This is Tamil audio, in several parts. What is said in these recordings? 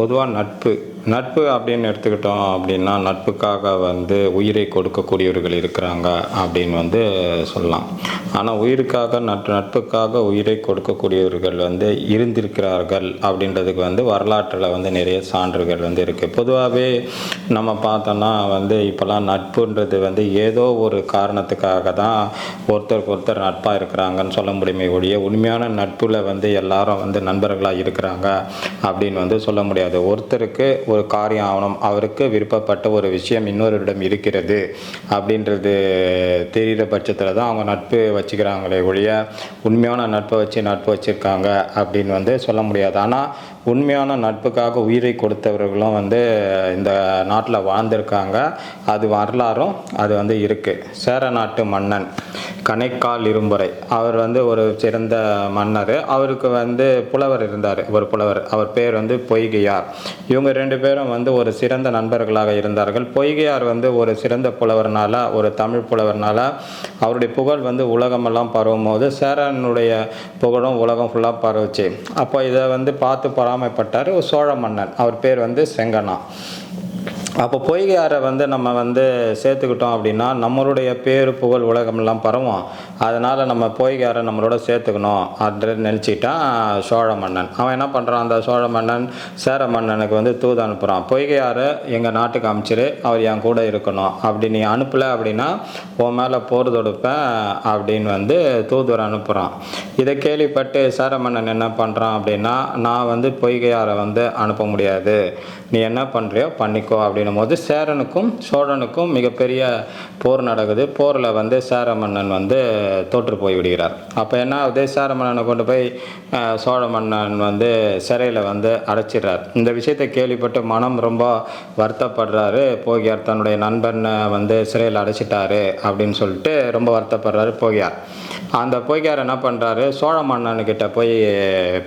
பொதுவாக நட்பு. நட்பு அப்படின்னு எடுத்துக்கிட்டோம் அப்படின்னா நட்புக்காக வந்து உயிரை கொடுக்கக்கூடியவர்கள் இருக்கிறாங்க அப்படின்னு வந்து சொல்லலாம். ஆனால் உயிருக்காக நட்பு நட்புக்காக உயிரை கொடுக்கக்கூடியவர்கள் வந்து இருந்திருக்கிறார்கள் அப்படின்றதுக்கு வந்து வரலாற்றில் வந்து நிறைய சான்றுகள் வந்து இருக்குது பொதுவாகவே நம்ம பார்த்தோன்னா வந்து இப்போல்லாம் நட்புன்றது வந்து ஏதோ ஒரு காரணத்துக்காக தான் ஒருத்தருக்கு ஒருத்தர் நட்பாக இருக்கிறாங்கன்னு சொல்ல முடியுமே ஒழிய உண்மையான நட்பில் வந்து எல்லாரும் வந்து நண்பர்களாக இருக்கிறாங்க அப்படின்னு வந்து சொல்ல முடியாது. ஒருத்தருக்கு ஒரு காரியம் ஆகணும் அவருக்கு விருப்பப்பட்ட ஒரு விஷயம் இன்னொருடம் இருக்கிறது அப்படின்றது தெரிகிற பட்சத்தில் தான் அவங்க நட்பு வச்சுக்கிறாங்களே ஒழிய உண்மையான நட்பை வச்சு நட்பு வச்சுருக்காங்க அப்படின்னு வந்து சொல்ல முடியாது. ஆனால் உண்மையான நட்புக்காக உயிரை கொடுத்தவர்களும் வந்து இந்த நாட்டில் வாழ்ந்திருக்காங்க. அது வரலாறும் அது வந்து இருக்குது சேர நாட்டு மன்னன் கணைக்கால் இரும்புரை. அவர் வந்து ஒரு சிறந்த மன்னர். அவருக்கு வந்து புலவர் இருந்தார். ஒரு புலவர். அவர் பேர் வந்து பொய்கையார். இவங்க ரெண்டு பேரும் வந்து ஒரு சிறந்த நண்பர்களாக இருந்தார்கள். பொய்கையார் வந்து ஒரு சிறந்த புலவர்னால ஒரு தமிழ் புலவர்னால அவருடைய புகழ் வந்து உலக உலகமெல்லாம் பரவும் போது சேரனுடைய புகழும் உலகம் ஃபுல்லாக பரவுச்சு. அப்போ இதை வந்து பார்த்து பொறாமைப்பட்டார் ஒரு சோழ மன்னன். அவர் பேர் வந்து செங்கனா அப்போ பொய்கையாரை வந்து நம்ம வந்து சேர்த்துக்கிட்டோம் அப்படின்னா நம்மளுடைய பேரு புகழ் உலகமெல்லாம் பரவும். அதனால் நம்ம பொய்கையாரை நம்மளோட சேர்த்துக்கணும் அப்படின்னு நினச்சிட்டான் சோழ மன்னன் அவன் என்ன பண்ணுறான் அந்த சோழ மன்னன் சேர மன்னனுக்கு வந்து தூது அனுப்புகிறான் பொய்கையாரை எங்கள் நாட்டுக்கு அமைச்சிரு அவர் என் கூட இருக்கணும். அப்படி நீ அனுப்பலை அப்படின்னா உன் மேலே போர் தொடுப்பேன் அப்படின்னு வந்து தூதுவர் அனுப்புகிறான் இதை கேள்விப்பட்டு சேர மன்னன் என்ன பண்ணுறான் அப்படின்னா நான் வந்து பொய்கையாரை வந்து அனுப்ப முடியாது. நீ என்ன பண்ணுறியோ பண்ணிக்கோ அப்படின்னு அப்படின்னும் போது சேரனுக்கும் சோழனுக்கும் மிகப்பெரிய போர் நடக்குது. போரில் வந்து சேர மன்னன் வந்து தோற்று போய் விடுகிறார். அப்போ என்ன ஆகுது? சேர மன்னனை கொண்டு போய் சோழ மன்னன் வந்து சிறையில் வந்து அடைச்சிடுறார். இந்த விஷயத்தை கேள்விப்பட்டு மனம் ரொம்ப வருத்தப்படுறாரு. போகியார் தன்னுடைய நண்பனை வந்து சிறையில் அடைச்சிட்டாரு அப்படின்னு சொல்லிட்டு ரொம்ப வருத்தப்படுறாரு போகியார். அந்த போகியார் என்ன பண்ணுறாரு சோழ மன்னன்கிட்ட போய்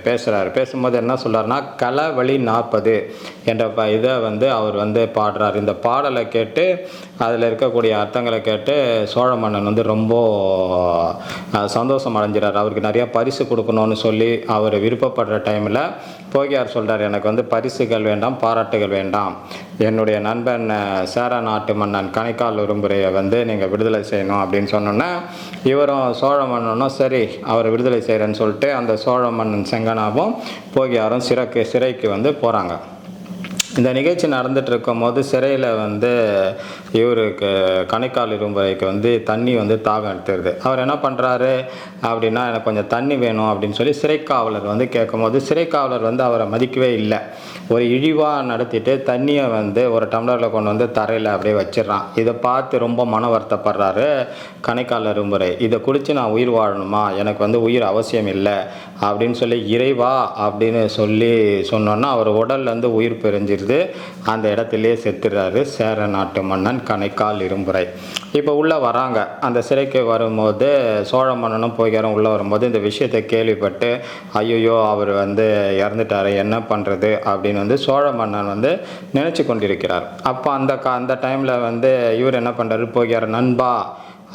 பேசுகிறாரு பேசும்போது என்ன சொல்கிறாருன்னா கள வழி நாற்பது என்ற ப இதை வந்து அவர் வந்து பாடுறார். இந்த பாடலை கேட்டு அதில் இருக்கக்கூடிய அர்த்தங்களை கேட்டு சோழ மன்னன் வந்து ரொம்ப சந்தோஷம் அடைஞ்சிறார். அவருக்கு நிறையா பரிசு கொடுக்கணும்னு சொல்லி அவர் விருப்பப்படுற டைமில் போகியார் சொல்கிறார் எனக்கு வந்து பரிசுகள் வேண்டாம் பாராட்டுகள் வேண்டாம். என்னுடைய நண்பன் சேர நாட்டு மன்னன் கணைக்கால் உரும்புரையை வந்து நீங்கள் விடுதலை செய்யணும் அப்படின்னு சொன்னோன்னே இவரும் சோழ மன்னனும் சரி அவர் விடுதலை செய்கிறேன்னு சொல்லிட்டு அந்த சோழ மன்னன் செங்கனாவும் போகியாரும் சிறைக்கு சிறைக்கு வந்து போகிறாங்க இந்த நிகழ்ச்சி நடந்துட்டு இருக்கும்போது சிறையில் வந்து இவருக்கு கணைக்கால் இரும்புரைக்கு வந்து தண்ணி வந்து தாகம் எடுத்துருது. அவர் என்ன பண்ணுறாரு அப்படின்னா எனக்கு கொஞ்சம் தண்ணி வேணும் அப்படின்னு சொல்லி சிறைக்காவலர் வந்து கேட்கும்போது சிறைக்காவலர் வந்து அவரை மதிக்கவே இல்லை. ஒரு இழிவாக நடத்திட்டு தண்ணியை வந்து ஒரு டம்ளரில் கொண்டு வந்து தரையில் அப்படியே வச்சிடுறான். இதை பார்த்து ரொம்ப மன வருத்தப்படுறாரு கணைக்கால் இரும்புரை. இதை குடித்து நான் உயிர் வாழணுமா? எனக்கு வந்து உயிர் அவசியம் இல்லை அப்படின்னு சொல்லி இறைவா அப்படின்னு சொல்லி சொன்னோன்னா அவர் உடல்லேருந்து உயிர் பிரிஞ்சிருது அந்த இடத்துலையே செத்துறாரு. சேர நாட்டு மன்னன் கணைக்கால் இரும்புரை. இப்போ உள்ளே வராங்க. அந்த சிறைக்கு வரும்போது சோழ மன்னனும் போய்காரும் உள்ளே வரும்போது இந்த விஷயத்தை கேள்விப்பட்டு ஐயோ அவர் வந்து இறந்துட்டார். என்ன பண்ணுறது அப்படின்னு வந்து சோழ மன்னன் வந்து நினச்சி கொண்டிருக்கிறார். அப்போ அந்த க அந்த டைமில் வந்து இவர் என்ன பண்ணுறாரு போகிறார் நண்பா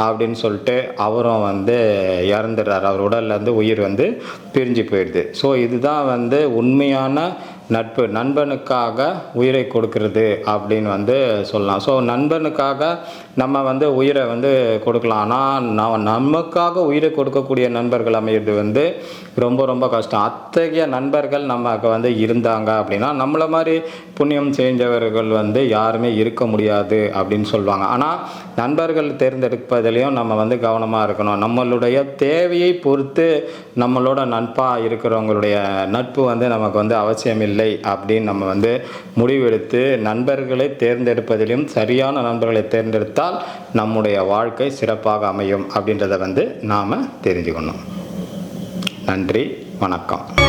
அப்படின்னு சொல்லிட்டு அவரும் வந்து இறந்துடுறார். அவர் உடல்லேருந்து உயிர் வந்து பிரிஞ்சு போயிடுது. ஸோ இதுதான் வந்து உண்மையான நட்பு நண்பனுக்காக உயிரை கொடுக்கறது அப்படின்னு வந்து சொல்லலாம். ஸோ நண்பனுக்காக நம்ம வந்து உயிரை வந்து கொடுக்கலாம். ஆனால் நான் நமக்காக உயிரை கொடுக்கக்கூடிய நண்பர்கள் அமையிறது வந்து ரொம்ப ரொம்ப கஷ்டம். அத்தகைய நண்பர்கள் நமக்கு வந்து இருந்தாங்க அப்படின்னா நம்மளை மாதிரி புண்ணியம் செஞ்சவர்கள் வந்து யாருமே இருக்க முடியாது அப்படின்னு சொல்லுவாங்க. ஆனால் நண்பர்கள் தேர்ந்தெடுப்பதிலையும் நம்ம வந்து கவனமாக இருக்கணும். நம்மளுடைய தேவையை பொறுத்து நம்மளோட நட்பாக இருக்கிறவங்களுடைய நட்பு வந்து நமக்கு வந்து அவசியம் இல்லை அப்படின்னு நம்ம வந்து முடிவெடுத்து நண்பர்களை தேர்ந்தெடுப்பதிலும் சரியான நண்பர்களை தேர்ந்தெடுத்தால் நம்முடைய வாழ்க்கை சிறப்பாக அமையும் அப்படின்றத வந்து நாம் தெரிஞ்சுக்கணும். நன்றி வணக்கம்.